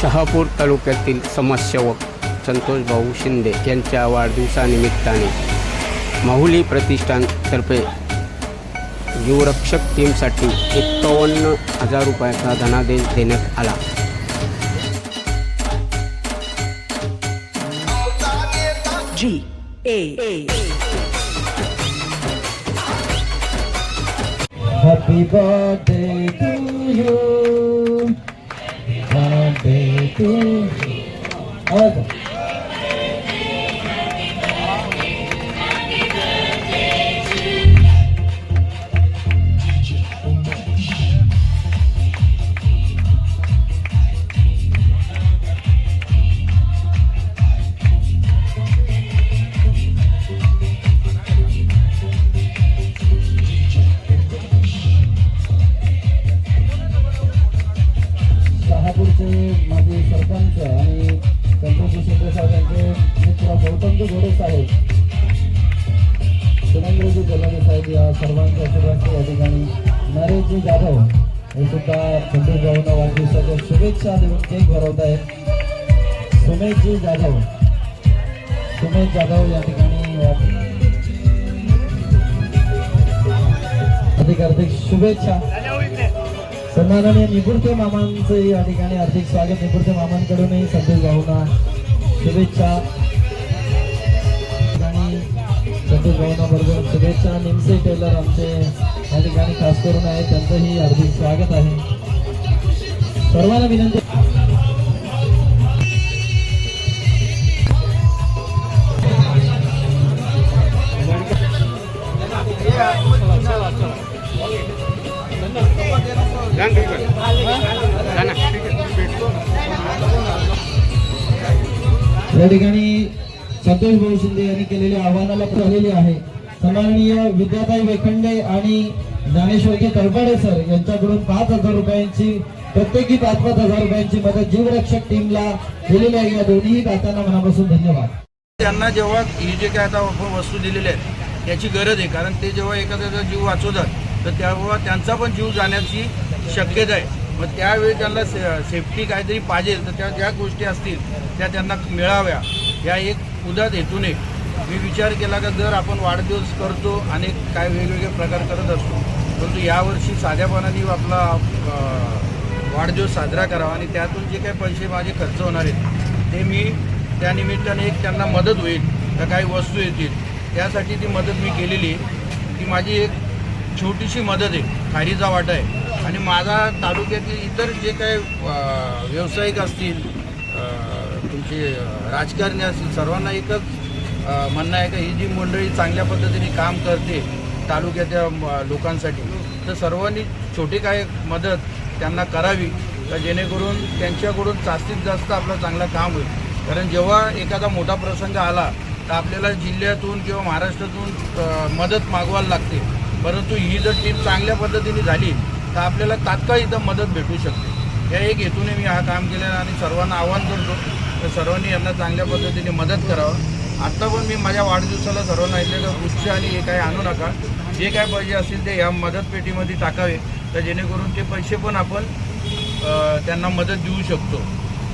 शहापूर तालुक्यातील समाजसेवक संतोष भाऊ शिंदे यांच्या वाढदिवसानिमित्ताने माहुली प्रतिष्ठानतर्फे जीवरक्षक टीमसाठी एक्कावन्न हजार रुपयाचा धनादेश देण्यात आला G A A. Happy birthday to you. tuvo... शहापूरचे माजी सरपंच आणि संतोष शिंदे साहेब यांचे मित्र गौतमजी घोडे साहेब. सुरेंद्रजी जलाने साहेब या सर्वांच्या आशीर्वाद या ठिकाणी. जाधव हे सुद्धा संतोष भाऊंना वाढदिवसाच्या शुभेच्छा देऊन केक भरवत आहेत. सुमेशजी जाधव. सुमेश जाधव या अधिक हार्दिक शुभेच्छा. माननीय निपुणते मामांचं या ठिकाणी हार्दिक स्वागत. निपुणते मामांकडूनही संदेश भाऊंना शुभेच्छा. आणि संतोष बरोबर शुभेच्छा. निमसे टेलर आमचे या ठिकाणी खास करून आहे त्यांचंही हार्दिक स्वागत आहे. सर्वांना विनंती या ठिकाणी संतोष भाऊ शिंदे यांनी केलेल्या आव्हानाला झालेली आहे. सन्माननीय विद्याताई वेखंडे आणि ज्ञानेश्वरजी तरपाडे सर यांच्याकडून पाच हजार रुपयांची प्रत्येकी पाच पाच हजार रुपयांची मदत जीवरक्षक टीमला दिलेली आहे. या दोन्ही दातांना मनापासून धन्यवाद. त्यांना जेव्हा ही जे काय आता वस्तू दिलेल्या आहेत त्याची गरज आहे. कारण ते जेव्हा एखाद्याचा जीव वाचवतात तर तेव्हा त्यांचा पण जीव जाण्याची शक्यता आहे. मग त्यावेळी त्यांना से सेफ्टी काहीतरी पाहिजे तर त्या ज्या गोष्टी असतील त्या त्यांना मिळाव्या. या एक उदात हेतूने. मी विचार केला का जर आपण वाढदिवस करतो आणि काय वेगवेगळे प्रकार करत असतो. परंतु यावर्षी साध्यापणाने आपला वाढदिवस साजरा करावा आणि त्यातून जे काही पैसे माझे खर्च होणार आहेत ते मी त्यानिमित्ताने एक त्यांना मदत होईल तर काही वस्तू येतील. त्यासाठी ती मदत मी केलेली आहे. ती माझी एक छोटीशी मदत आहे खारीचा वाटा आहे. आणि माझा तालुक्यातील इतर जे काही व्यावसायिक असतील तुमचे राजकारणी असतील सर्वांना एकच म्हणणं आहे का ही जी मंडळी चांगल्या पद्धतीने काम करते तालुक्याच्या लोकांसाठी तर सर्वांनी छोटी काय मदत त्यांना करावी तर जेणेकरून त्यांच्याकडून जास्तीत जास्त आपलं चांगलं काम होईल. कारण जेव्हा एखादा मोठा प्रसंग आला तर आपल्याला जिल्ह्यातून किंवा महाराष्ट्रातून मदत मागवायला लागते. परंतु ही जर टीम चांगल्या पद्धतीने झाली तर आपल्याला तात्काळ इथं मदत भेटू शकते. या एक हेतूने मी हा काम केलेला आणि सर्वांना आव्हान करतो तर सर्वांनी यांना चांगल्या पद्धतीने मदत करावं. आत्ता पण मी माझ्या वाढदिवसाला सर्वांना ऐकलेलं गुच्छ आणि हे काय आणू नका. जे काय पाहिजे असतील ते या मदतपेटीमध्ये टाकावे तर जेणेकरून ते पैसे पण आपण त्यांना मदत देऊ शकतो.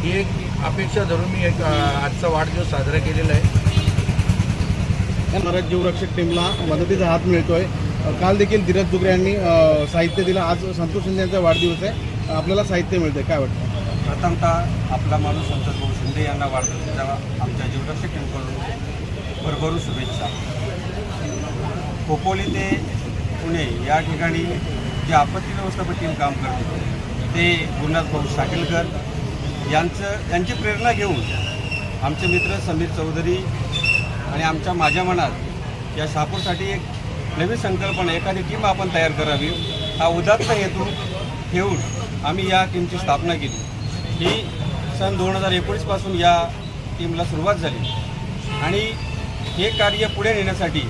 ही एक अपेक्षा धरून मी एक आजचा वाढदिवस साजरा केलेला आहे. महाराज जीवरक्षक टीमला मदतीचा हात मिळतो आहे काल देखील धीरज दुगरे यांनी साहित्य दिलं. आज संतोष शिंदे यांचा वाढदिवस आहे. आपल्याला साहित्य मिळतंय. काय वाटतं? प्रथमतः आपला माणूस संतोष भाऊ शिंदे यांना वाढदिवसाच्या आमच्या जीवरक्षक टीमकडून भरभरून शुभेच्छा. खोपोली ते पुणे या ठिकाणी जे आपत्ती व्यवस्थापन टीम काम करते ते गुरुनाथ भाऊ साकेलकर यांचं यांची प्रेरणा घेऊन आमचे मित्र समीर चौधरी आणि आमच्या माझ्या मनात या शहापूरसाठी एक नवी संकल्पना एखादी टीम आपण तयार करावी हा उदात्त हेतू ठेवून आम्ही या टीमची स्थापना केली. ही सन दोन हजार एकोणीसपासून या टीमला सुरुवात झाली. आणि हे कार्य पुढे नेण्यासाठी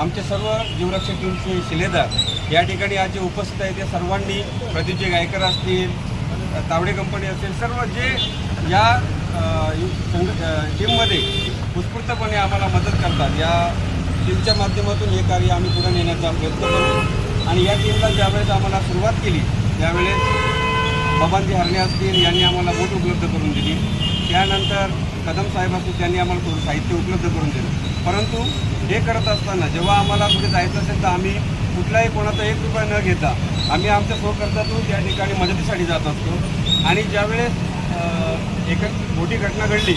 आमचे सर्व जीवरक्षक टीमचे शिलेदार या ठिकाणी आज जे उपस्थित आहेत ते सर्वांनी प्रदीपजी गायकर असतील तावडे कंपनी असेल सर्व जे या संघ- टीममध्ये उत्स्फूर्तपणे आम्हाला मदत करतात या टीमच्या माध्यमातून हे कार्य आम्ही पुढे नेण्याचा प्रयत्न करू आणि या टीमला ज्यावेळेस आम्हाला सुरुवात केली त्यावेळेस बाबांजी हरणे असतील यांनी आम्हाला बोट उपलब्ध करून दिली. त्यानंतर कदम साहेब असतील त्यांनी आम्हाला थोडं साहित्य उपलब्ध करून दिलं. परंतु हे करत असताना जेव्हा आम्हाला कुठे जायचं असेल तर आम्ही कुठलाही कोणाचा एक रुपया न घेता आम्ही आमच्या स्वखर्चातून त्या ठिकाणी मदतीसाठी जात असतो. आणि ज्यावेळेस एक मोठी घटना घडली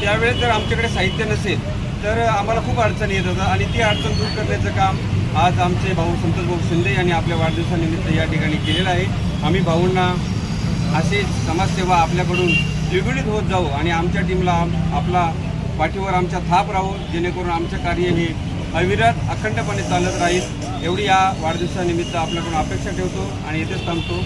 त्यावेळेस जर आमच्याकडे साहित्य नसेल तर आम्हाला खूप अडचणी येत होतात आणि ती अडचण दूर करण्याचं काम आज आमचे भाऊ संतोष भाऊ शिंदे यांनी आपल्या वाढदिवसानिमित्त या ठिकाणी केलेलं आहे. आम्ही भाऊंना अशी समाजसेवा आपल्याकडून द्विगुणित होत जाऊ आणि आमच्या टीमला आपला पाठीवर आमच्या थाप राहू जेणेकरून आमचं कार्य हे अविरत अखंडपणे चालत राहील. एवढी या वाढदिवसानिमित्त आपल्याकडून अपेक्षा ठेवतो आणि येथेच थांबतो.